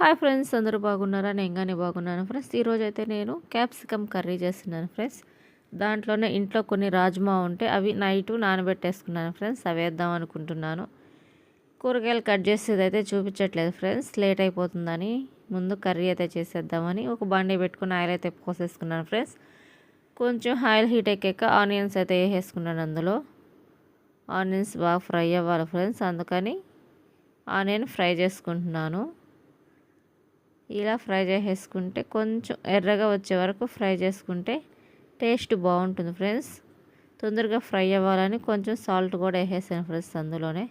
Hi friends అందరూ బాగున్నారా? నేను కానీ బాగున్నాను ఫ్రెండ్స్ ఈరోజు అయితే నేను క్యాప్సికమ్ కర్రీ చేస్తున్నాను ఫ్రెండ్స్ దాంట్లోనే ఇంట్లో కొన్ని రాజ్మా ఉంటే అవి నైట్ నానబెట్టేసుకున్నాను ఫ్రెండ్స్ అవి వేద్దాం అనుకుంటున్నాను. కూరగాయలు కట్ చేసేది అయితే చూపించట్లేదు ఫ్రెండ్స్ లేట్ అయిపోతుందని ముందు కర్రీ అయితే చేసేద్దామని ఒక బండి పెట్టుకుని ఆయిల్ అయితే పోసేసుకున్నాను ఫ్రెండ్స్ కొంచెం ఆయిల్ హీట్ ఎక్కాక ఆనియన్స్ అయితే వేసేసుకున్నాను అందులో. ఆనియన్స్ బాగా ఫ్రై అవ్వాలి ఫ్రెండ్స్ అందుకని ఆనియన్ ఫ్రై చేసుకుంటున్నాను. ఇలా ఫ్రై చేసేసుకుంటే కొంచెం ఎర్రగా వచ్చే వరకు ఫ్రై చేసుకుంటే టేస్ట్ బాగుంటుంది ఫ్రెండ్స్. తొందరగా ఫ్రై అవ్వాలని కొంచెం సాల్ట్ కూడా వేసేసాను ఫ్రెండ్స్ అందులోనే.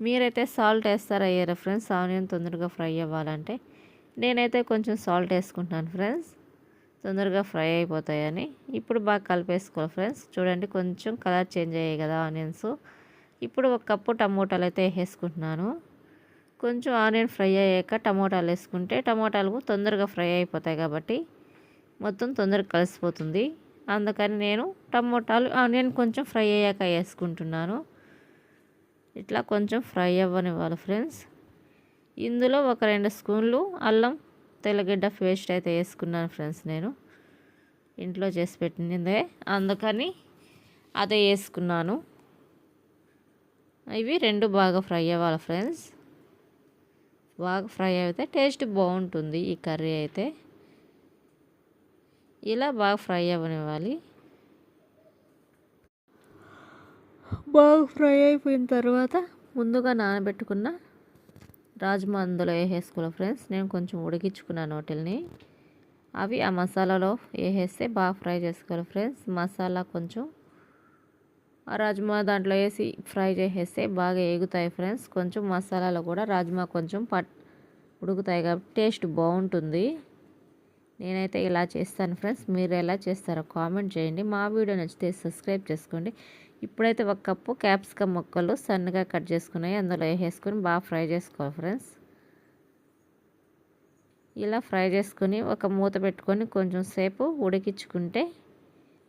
మీరైతే సాల్ట్ వేస్తారా అయ్యారా ఫ్రెండ్స్? ఆనియన్ తొందరగా ఫ్రై అవ్వాలంటే నేనైతే కొంచెం సాల్ట్ వేసుకుంటున్నాను ఫ్రెండ్స్. తొందరగా ఫ్రై అయిపోతాయని ఇప్పుడు బాగా కలిపేసుకోవాలి ఫ్రెండ్స్. చూడండి కొంచెం కలర్ చేంజ్ అయ్యాయి కదా ఆనియన్స్. ఇప్పుడు ఒక కప్పు టమోటాలు అయితే వేసేసుకుంటున్నాను. కొంచెం ఆనియన్ ఫ్రై అయ్యాక టమోటాలు వేసుకుంటే టమోటాలు తొందరగా ఫ్రై అయిపోతాయి కాబట్టి మొత్తం తొందరగా కలిసిపోతుంది. అందుకని నేను టమోటాలు ఆనియన్ కొంచెం ఫ్రై అయ్యాక వేసుకుంటున్నాను. ఇట్లా కొంచెం ఫ్రై అవ్వనివ్వాలి ఫ్రెండ్స్. ఇందులో ఒక రెండు స్పూన్లు అల్లం తెల్లగడ్డ పేస్ట్ అయితే వేసుకున్నాను ఫ్రెండ్స్ నేను. ఇంట్లో చేసి పెట్టిందే. అందుకని అదే వేసుకున్నాను. ఇవి రెండు బాగా ఫ్రై అవ్వాలి ఫ్రెండ్స్. బాగా ఫ్రై అయితే టేస్ట్ బాగుంటుంది ఈ కర్రీ అయితే. ఇలా బాగా ఫ్రై అవ్వనివ్వాలి. బాగా ఫ్రై అయిపోయిన తర్వాత ముందుగా నానబెట్టుకున్న రాజ్మా అందులో వేసేసుకోవాలి ఫ్రెండ్స్. నేను కొంచెం ఉడికించుకున్నాను నోటిల్ని అవి ఆ మసాలాలో వేసేస్తే బాగా ఫ్రై చేసుకోవాలి ఫ్రెండ్స్. మసాలా కొంచెం రాజ్మా దాంట్లో వేసి ఫ్రై చేసేస్తే బాగా ఎగుతాయి ఫ్రెండ్స్. కొంచెం మసాలాలో కూడా రాజ్మా కొంచెం పట్ ఉడుకుతాయి కాబట్టి టేస్ట్ బాగుంటుంది. నేనైతే ఇలా చేస్తాను ఫ్రెండ్స్. మీరు ఎలా చేస్తారో కామెంట్ చేయండి. మా వీడియో నచ్చితే సబ్స్క్రైబ్ చేసుకోండి. ఇప్పుడైతే ఒక కప్పు క్యాప్సికమ్ మొక్కలు సన్నగా కట్ చేసుకున్నాయి. అందులో వేసేసుకొని బాగా ఫ్రై చేసుకోవాలి ఫ్రెండ్స్. ఇలా ఫ్రై చేసుకొని ఒక మూత పెట్టుకొని కొంచెం సేపు ఉడికించుకుంటే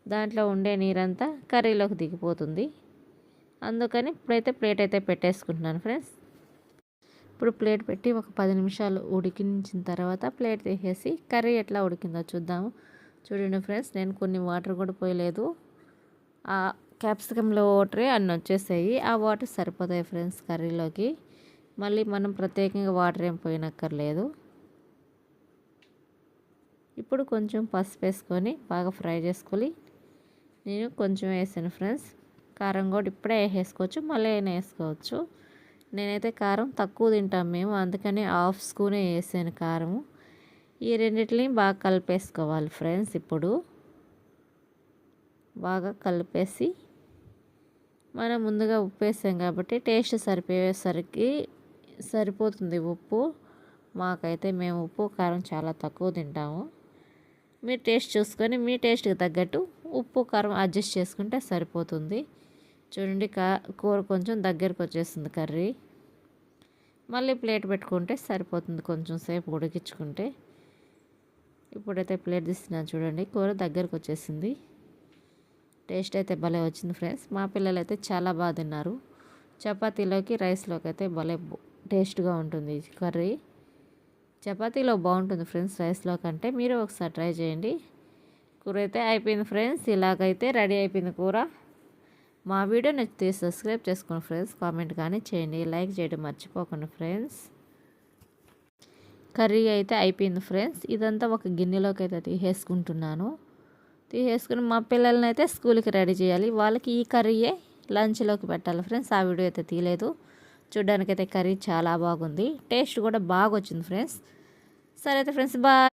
దాంట్లో ఉండే నీరంతా కర్రీలోకి దిగిపోతుంది. అందుకని ఇప్పుడైతే ప్లేట్ అయితే పెట్టేసుకుంటున్నాను ఫ్రెండ్స్. ఇప్పుడు ప్లేట్ పెట్టి ఒక పది నిమిషాలు ఉడికించిన తర్వాత ప్లేట్ తీసేసి కర్రీ ఎట్లా ఉడికిందో చూద్దాము. చూడండి ఫ్రెండ్స్ నేను కొన్ని వాటర్ కూడా పోయలేదు. ఆ క్యాప్సికంలో వాటరే అన్నీ వచ్చేసాయి. ఆ వాటర్ సరిపోతాయి ఫ్రెండ్స్ కర్రీలోకి. మళ్ళీ మనం ప్రత్యేకంగా వాటర్ ఏం పోయినక్కర్లేదు. ఇప్పుడు కొంచెం పసుపు వేసుకొని బాగా ఫ్రై చేసుకొని నేను కొంచెం వేసాను ఫ్రెండ్స్. కారం కూడా ఇప్పుడే వేసేసుకోవచ్చు మళ్ళీ అయినా వేసుకోవచ్చు. నేనైతే కారం తక్కువ తింటాం మేము అందుకని హాఫ్ స్పూనే వేసాను కారము. ఈ రెండింటిని బాగా కలిపేసుకోవాలి ఫ్రెండ్స్ ఇప్పుడు. బాగా కలిపేసి మనం ముందుగా ఉప్పు వేసాం కాబట్టి టేస్ట్ సరిపోయేసరికి సరిపోతుంది ఉప్పు. మాకైతే మేము ఉప్పు కారం చాలా తక్కువ తింటాము. మీరు టేస్ట్ చూసుకొని మీ టేస్ట్కి తగ్గట్టు ఉప్పు కారం అడ్జస్ట్ చేసుకుంటే సరిపోతుంది. చూడండి కా కూర కొంచెం దగ్గరకు వచ్చేస్తుంది కర్రీ. మళ్ళీ ప్లేట్ పెట్టుకుంటే సరిపోతుంది కొంచెం సేపు ఉడికించుకుంటే. ఇప్పుడైతే ప్లేట్ తీస్తున్నాను చూడండి కూర దగ్గరకు వచ్చేసింది. టేస్ట్ అయితే భలే వచ్చింది ఫ్రెండ్స్. మా పిల్లలు అయితే చాలా బాగా తిన్నారు. చపాతీలోకి రైస్లోకి అయితే భలే టేస్ట్గా ఉంటుంది కర్రీ. చపాతీలో బాగుంటుంది ఫ్రెండ్స్ రైస్లో కంటే. మీరు ఒకసారి ట్రై చేయండి. కూర అయితే అయిపోయింది ఫ్రెండ్స్. ఇలాగైతే రెడీ అయిపోయింది కూర. మా వీడియో నచ్చితే సబ్స్క్రైబ్ చేసుకోండి ఫ్రెండ్స్. కామెంట్ కానీ చేయండి. లైక్ చేయడం మర్చిపోకండి ఫ్రెండ్స్. కర్రీ అయితే అయిపోయింది ఫ్రెండ్స్. ఇదంతా ఒక గిన్నెలోకి అయితే తీసేసుకుంటున్నాను. తీసేసుకుని మా పిల్లల్ని అయితే స్కూల్కి రెడీ చేయాలి. వాళ్ళకి ఈ కర్రీయే లంచ్లోకి పెట్టాలి ఫ్రెండ్స్. ఆ వీడియో అయితే తీయలేదు. చూడ్డానికైతే కర్రీ చాలా బాగుంది. టేస్ట్ కూడా బాగా వచ్చింది ఫ్రెండ్స్. సరే అయితే ఫ్రెండ్స్ బాయ్.